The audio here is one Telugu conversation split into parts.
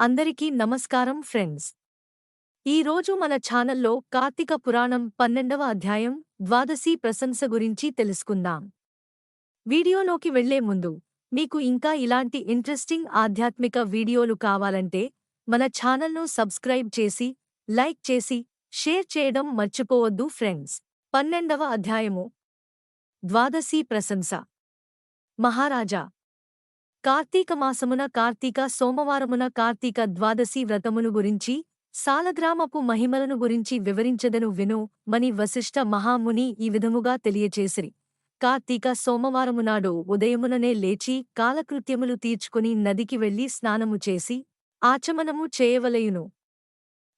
అందరికీ నమస్కారం ఫ్రెండ్స్. ఈరోజు మన ఛానల్లో కార్తీక పురాణం పన్నెండవ అధ్యాయం ద్వాదశి ప్రశంస గురించి తెలుసుకుందాం. వీడియోలోకి వెళ్ళే ముందు మీకు ఇంకా ఇలాంటి ఇంట్రెస్టింగ్ ఆధ్యాత్మిక వీడియోలు కావాలంటే మన ఛానల్ను సబ్స్క్రైబ్ చేసి లైక్ చేసి షేర్ చేయడం మర్చిపోవద్దు ఫ్రెండ్స్. పన్నెండవ అధ్యాయము. ద్వాదశి ప్రశంస. మహారాజా కార్తీక మాసమున కార్తీక సోమవారమున కార్తీక ద్వాదశి వ్రతమును గురించి సాలగ్రామపు మహిమలను గురించి వివరించదను విను మని వశిష్ఠ మహాముని ఈ విధముగా తెలియచేసిరి. కార్తీక సోమవారమునాడు ఉదయముననే లేచి కాలకృత్యములు తీర్చుకుని నదికి వెళ్ళి స్నానము చేసి ఆచమనము చేయవలయును.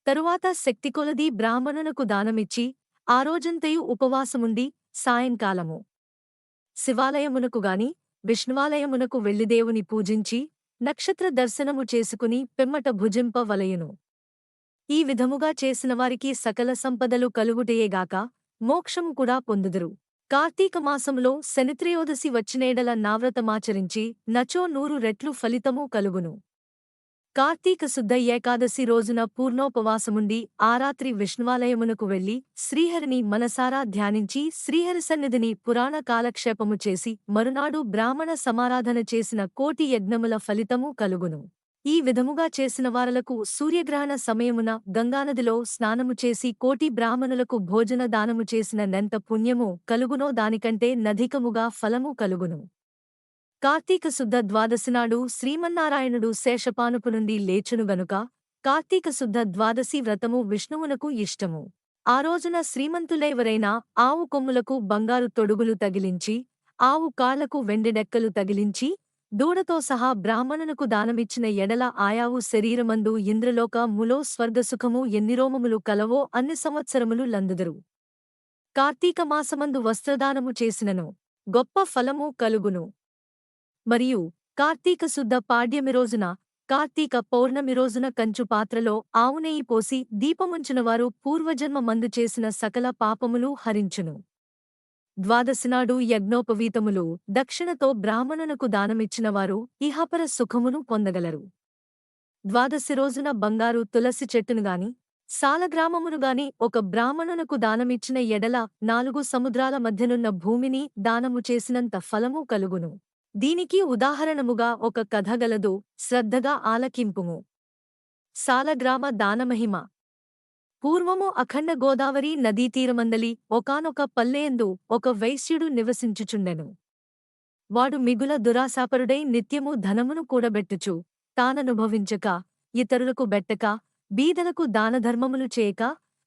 తరువాత శక్తికొలది బ్రాహ్మణునకు దానమిచ్చి ఆ రోజంతయు ఉపవాసముండి సాయంకాలము. శివాలయమునకు గాని విష్ణువాలయమునకు వెళ్ళి దేవుని పూజించి నక్షత్ర దర్శనము చేసుకుని పిమ్మట భుజింపవలయును ఈ విధముగా చేసినవారికి సకల సంపదలు కలుగుటయేగాక మోక్షము కూడా పొందుదురు. కార్తీకమాసములో శనిత్రయోదశి వచ్చినేడల నావ్రతమాచరించి నచో నూరు రెట్లు ఫలితము కలుగును. కార్తీక శుద్ధ ఏకాదశి రోజున పూర్ణోపవాసముండి ఆ రాత్రి విష్ణువాలయమునకు వెళ్ళి శ్రీహరిని మనసారా ధ్యానించి శ్రీహరి సన్నిధిని పురాణ కాలక్షేపము చేసి మరునాడు బ్రాహ్మణ సమారాధన చేసిన కోటి యజ్ఞముల ఫలితము కలుగును. ఈ విధముగా చేసిన వారలకు సూర్యగ్రహణ సమయమున గంగానదిలో స్నానము చేసి కోటి బ్రాహ్మణులకు భోజన దానము చేసిన నెంత పుణ్యము కలుగునో దానికంటే నధికముగా ఫలము కలుగును. కార్తీక శుద్ధ ద్వాదశినాడు శ్రీమన్నారాయణుడు శేషపానుపు నుండి లేచును గనుక కార్తీక శుద్ధ ద్వాదశి వ్రతము విష్ణువునకు ఇష్టము. ఆ రోజున శ్రీమంతులెవరైనా ఆవు కొమ్ములకు బంగారు తొడుగులు తగిలించి ఆవు కాళ్ళకు వెండిడెక్కలు తగిలించి దూడతో సహా బ్రాహ్మణునకు దానమిచ్చిన ఎడల ఆయావు శరీరమందు ఇంద్రలోక ములో స్వర్గసుఖము ఎన్ని రోమములు కలవో అన్ని సంవత్సరములు లందుదరు. కార్తీక మాసమందు వస్త్రదానము చేసినను. గొప్ప ఫలము కలుగును. మరియు కార్తీక శుద్ధ పాడ్యమి రోజున కార్తీక పౌర్ణమి రోజున కంచు పాత్రలో ఆవునెయ్యి పోసి దీపముంచినవారు పూర్వజన్మ మందు చేసిన సకల పాపములు హరించును. ద్వాదశినాడు యజ్ఞోపవీతములు దక్షిణతో బ్రాహ్మణునకు దానమిచ్చినవారు ఇహపర సుఖమును పొందగలరు. ద్వాదశి రోజున బంగారు తులసి చెట్టునుగాని సాలగ్రామమునుగాని ఒక బ్రాహ్మణునకు దానమిచ్చిన ఎడల నాలుగు సముద్రాల మధ్యనున్న భూమిని దానము చేసినంత ఫలము కలుగును. దీనికి ఉదాహరణముగా ఒక కథగలదు శ్రద్ధగా ఆలకింపుము. సాలగ్రామ దానమహిమ. పూర్వము అఖండ గోదావరి నదీతీరమందలి ఒకానొక పల్లెయందు ఒక వైశ్యుడు నివసించుచుండెను. వాడు మిగుల దురాశాపరుడై నిత్యము ధనమును కూడబెట్టుచు తాననుభవించక ఇతరులకు బెట్టక బీదలకు దానధర్మములు చేయక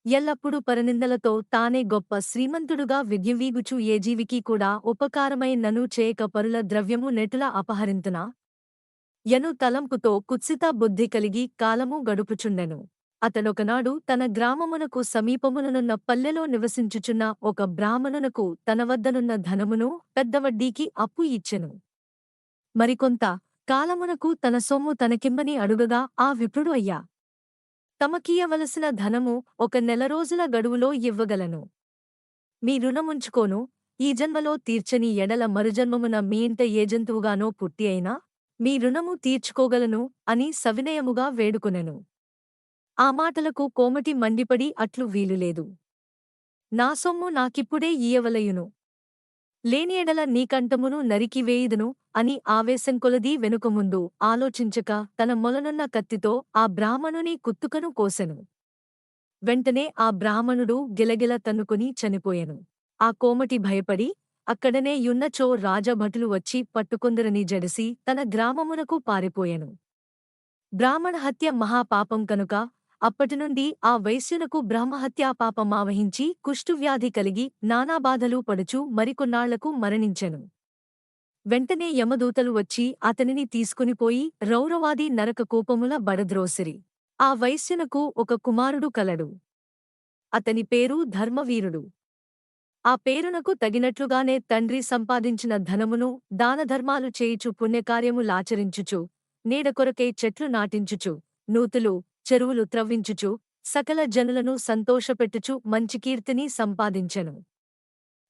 ఎల్లప్పుడూ పరనిందలతో తానే గొప్ప శ్రీమంతుడుగా విద్యువీగుచు ఏ జీవికి కూడా ఉపకారమై నను చేయక పరుల ద్రవ్యము నెటుల అపహరింతునా? యను తలంపుతో కుత్సిత బుద్ధి కలిగి కాలము గడుపుచుండెను. అతడొకనాడు తన గ్రామమునకు సమీపముననున్న పల్లెలో నివసించుచున్న ఒక బ్రాహ్మణునకు తన వద్దనున్న ధనమును పెద్ద వడ్డీకి అప్పు ఇచ్చెను. మరికొంత కాలమునకు తన సొమ్ము తనకిమ్మని అడుగగా ఆ విప్రుడు అయ్యా సమకీయవలసిన ధనము ఒక నెల రోజుల గడువులో ఇవ్వగలను. మీ రుణముంచుకోను. ఈ జన్మలో తీర్చని ఎడల మరుజన్మమున మీ ఇంట ఏ జంతువుగానో పుట్టి అయినా మీ రుణము తీర్చుకోగలను అని సవినయముగా వేడుకొనెను. ఆ మాటలకు కోమటి మండిపడి అట్లు వీలులేదు. నా సొమ్ము నాకిప్పుడే ఇయ్యవలయును. లేని ఎడల నీకంఠమును నరికివేయుదును అని ఆవేశం కొలదీ వెనుకముందు ఆలోచించక తన మొలనున్న కత్తితో ఆ బ్రాహ్మణుని కుత్తుకను కోసెను. వెంటనే ఆ బ్రాహ్మణుడు గిలగిల తన్నుకుని చనిపోయెను. ఆ కోమటి భయపడి అక్కడనే యున్నచో రాజభటులు వచ్చి పట్టుకొందరని జడిసి తన గ్రామమునకు పారిపోయెను. బ్రాహ్మణ హత్య మహాపాపం కనుక అప్పటినుండి ఆ వైశ్యునకు బ్రహ్మహత్యాపాపమావహించి కుష్ఠువ్యాధి కలిగి నానాబాధలు పడుచు మరికొన్నాళ్ళకు మరణించెను. వెంటనే యమదూతలు వచ్చి అతనిని తీసుకునిపోయి రౌరవాది నరక కోపముల బడద్రోసిరి. ఆ వైశ్యునకు ఒక కుమారుడు కలడు. అతని పేరు ధర్మవీరుడు. ఆ పేరునకు తగినట్లుగానే తండ్రి సంపాదించిన ధనమును దానధర్మాలు చేయుచు పుణ్యకార్యములాచరించుచు నీడకొరకై చెట్లు నాటించుచు నూతులు చెరువులు త్రవ్వించుచు సకల జనులను సంతోషపెట్టుచు మంచి కీర్తిని సంపాదించెను.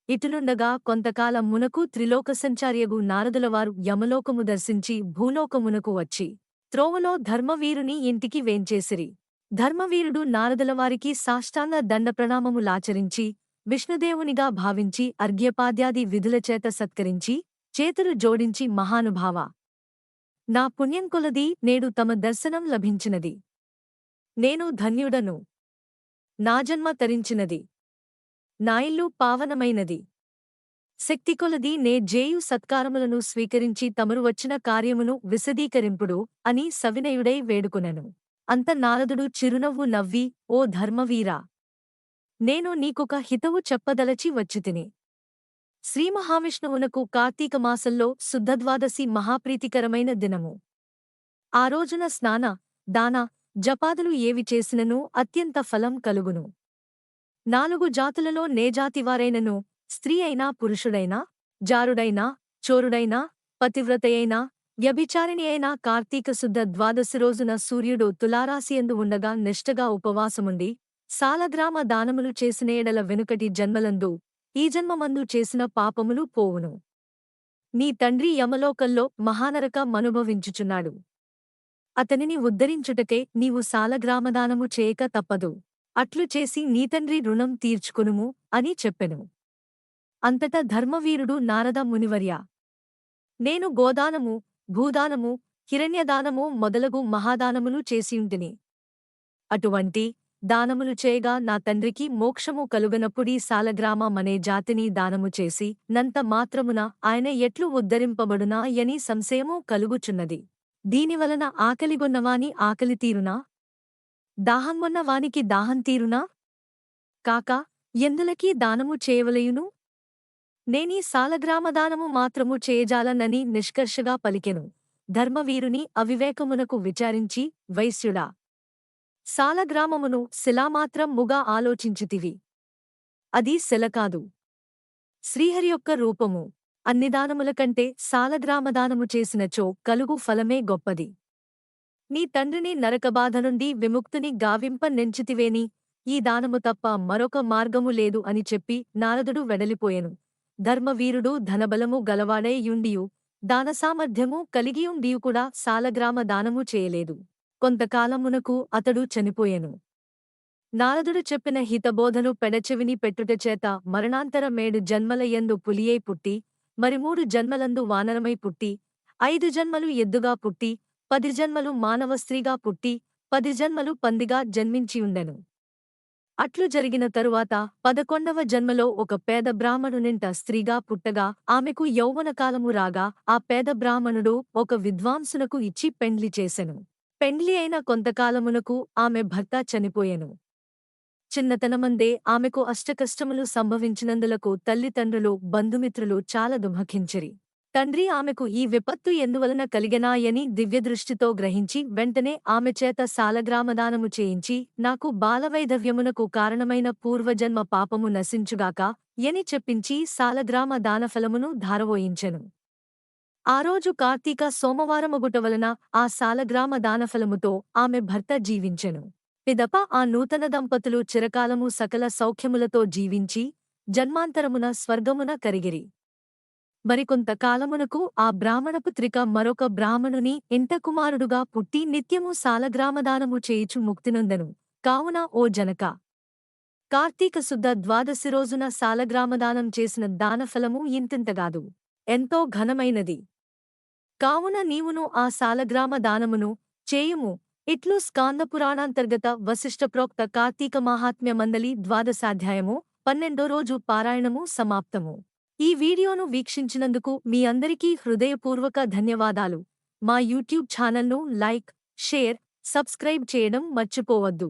ఇటునుండగా కొంతకాలం మునకు త్రిలోకసంచార్యగు నారదులవారు యమలోకము దర్శించి భూలోకమునకు వచ్చి త్రోవలో ధర్మవీరుని ఇంటికి వేంచేసిరి. ధర్మవీరుడు నారదులవారికి సాష్టాంగ దండప్రణామములాచరించి విష్ణుదేవునిగా భావించి అర్ఘ్యపాద్యాది విధులచేత సత్కరించి చేతులు జోడించి మహానుభావ నా పుణ్యం కొలది నేడు తమ దర్శనం లభించినది. నేను ధన్యుడను. నా జన్మ తరించినది. నాయిల్లు పావనమైనది. శక్తికొలది నే జేయు సత్కారములను స్వీకరించి తమరు వచ్చిన కార్యమును విశదీకరింపుడు అని సవినయుడై వేడుకొనెను. అంత నారదుడు చిరునవ్వు నవ్వి ఓ ధర్మవీరా! నేను నీకొక హితవు చెప్పదలచి వచ్చితిని. శ్రీమహావిష్ణువునకు కార్తీక మాసంలో శుద్ధద్వాదశి మహాప్రీతికరమైన దినము. ఆ రోజున స్నాన దాన జపాదులు ఏవి చేసినను అత్యంత ఫలం కలుగును. నాలుగు జాతులలో నేజాతివారైనను స్త్రీ అయినా పురుషుడైనా జారుడైనా చోరుడైనా పతివ్రతయైనా వ్యభిచారిణి అయినా కార్తీక శుద్ధ ద్వాదశి రోజున సూర్యుడు తులారాశియందు ఉండగా నిష్టగా ఉపవాసముండి సాలగ్రామ దానములు చేసిన ఎడల వెనుకటి జన్మలందు ఈ జన్మమందు చేసిన పాపములు పోవును. నీ తండ్రి యమలోకల్లో మహానరక మనుభవించుచున్నాడు. అతనిని ఉద్ధరించుటకే నీవు సాలగ్రామదానము చేయక తప్పదు. అట్లు చేసి నీతండ్రి రుణం తీర్చుకునుము అని చెప్పెను. అంతటా ధర్మవీరుడు నారద మునివర్య. నేను గోదానము భూదానము హిరణ్యదానము మొదలగు మహాదానములు చేసియుంటిని. అటువంటి దానములు చేయగా నా తండ్రికి మోక్షము కలుగనప్పుడీ సాలగ్రామమనే జాతిని దానము చేసి నంత మాత్రమున ఆయన ఎట్లు ఉద్ధరింపబడునా యని సంశయము కలుగుచున్నది. దీనివలన ఆకలిగొన్నవాని ఆకలి తీరునా? దాహంగొన్న వానికి దాహం తీరునా? కాక ఎందులకీ దానము చేయవలయును? నేనీ సాలగ్రామదానము మాత్రము చేయజాలనని నిష్కర్షగా పలికెను. ధర్మవీరుని అవివేకమునకు విచారించి వైశ్యుడా సాలగ్రామమును శిలామాత్రం ముగా ఆలోచించితివి. అది శిలకాదు. శ్రీహరి యొక్క రూపము అన్ని దానముల కంటే సాలగ్రామదానము చేసినచో కలుగు ఫలమే గొప్పది. నీ తండ్రిని నరకబాధ నుండి విముక్తుని గావింప నెంచితివేని. ఈ దానము తప్ప మరొక మార్గము లేదు అని చెప్పి నారదుడు వెడలిపోయెను. ధర్మవీరుడు ధనబలము గలవాడై యుండియు. దానసామర్థ్యము కలిగియుండియు కూడా సాలగ్రామ దానము చేయలేదు. కొంతకాలమునకు అతడు చనిపోయెను. నారదుడు చెప్పిన హితబోధను పెడచెవిని పెట్టుటచేత మరణాంతర మేడు జన్మలయందు పులియై పుట్టి మరి మూడు జన్మలందు వానరమై పుట్టి ఐదు జన్మలు ఎద్దుగా పుట్టి పది జన్మలు మానవ స్త్రీగా పుట్టి పది జన్మలు పందిగా జన్మించియుండెను అట్లు జరిగిన తరువాత పదకొండవ జన్మలో ఒక పేద బ్రాహ్మణునింట స్త్రీగా పుట్టగా ఆమెకు యౌవనకాలము రాగా ఆ పేద బ్రాహ్మణుడు ఒక విద్వాంసునకు ఇచ్చి పెండ్లి చేసెను. పెండ్లి అయిన కొంతకాలమునకు ఆమె భర్త చనిపోయెను. చిన్నతనమందే ఆమెకు అష్టకష్టములు సంభవించినందులకు తల్లిదండ్రులు బంధుమిత్రులు చాలా దుమఖించిరి తండ్రి ఆమెకు ఈ విపత్తు ఎందువలన కలిగనాయని దివ్యదృష్టితో గ్రహించి వెంటనే ఆమె చేత సాలగ్రామదానము చేయించి నాకు బాలవైధవ్యమునకు కారణమైన పూర్వజన్మ పాపము నశించుగాక ఎని చెప్పించి సాలగ్రామ దానఫలమును ధారవోయించెను. ఆ రోజు కార్తీక సోమవారమగుట వలన ఆ సాలగ్రామ దానఫలముతో ఆమె భర్త జీవించెను. పిదప ఆ నూతన దంపతులు చిరకాలము సకల సౌఖ్యములతో జీవించి జన్మాంతరమున స్వర్గమున కరిగిరి. మరికొంత కాలమునకు ఆ బ్రాహ్మణపుత్రిక మరొక బ్రాహ్మణుని ఇంటకుమారుడుగా పుట్టి నిత్యము సాలగ్రామదానము చేయుచు ముక్తినొందెను. కావున ఓ జనక! కార్తీక శుద్ధ ద్వాదశి రోజున సాలగ్రామదానం చేసిన దానఫలము ఇంతింతగాదు ఎంతో ఘనమైనది. కావున నీవును ఆ సాలగ్రామ దానమును చేయుము. ఇట్లు స్కాందపురాణాంతర్గత వశిష్ఠప్రోక్త కార్తీక మాహాత్మ్య మందలి ద్వాదశాధ్యాయము పన్నెండో రోజు పారాయణము సమాప్తము. ఈ వీడియోను వీక్షించినందుకు మీ అందరికీ హృదయపూర్వక ధన్యవాదాలు. మా యూట్యూబ్ ఛానల్ను లైక్ షేర్ సబ్స్క్రైబ్ చేయడం మర్చిపోవద్దు.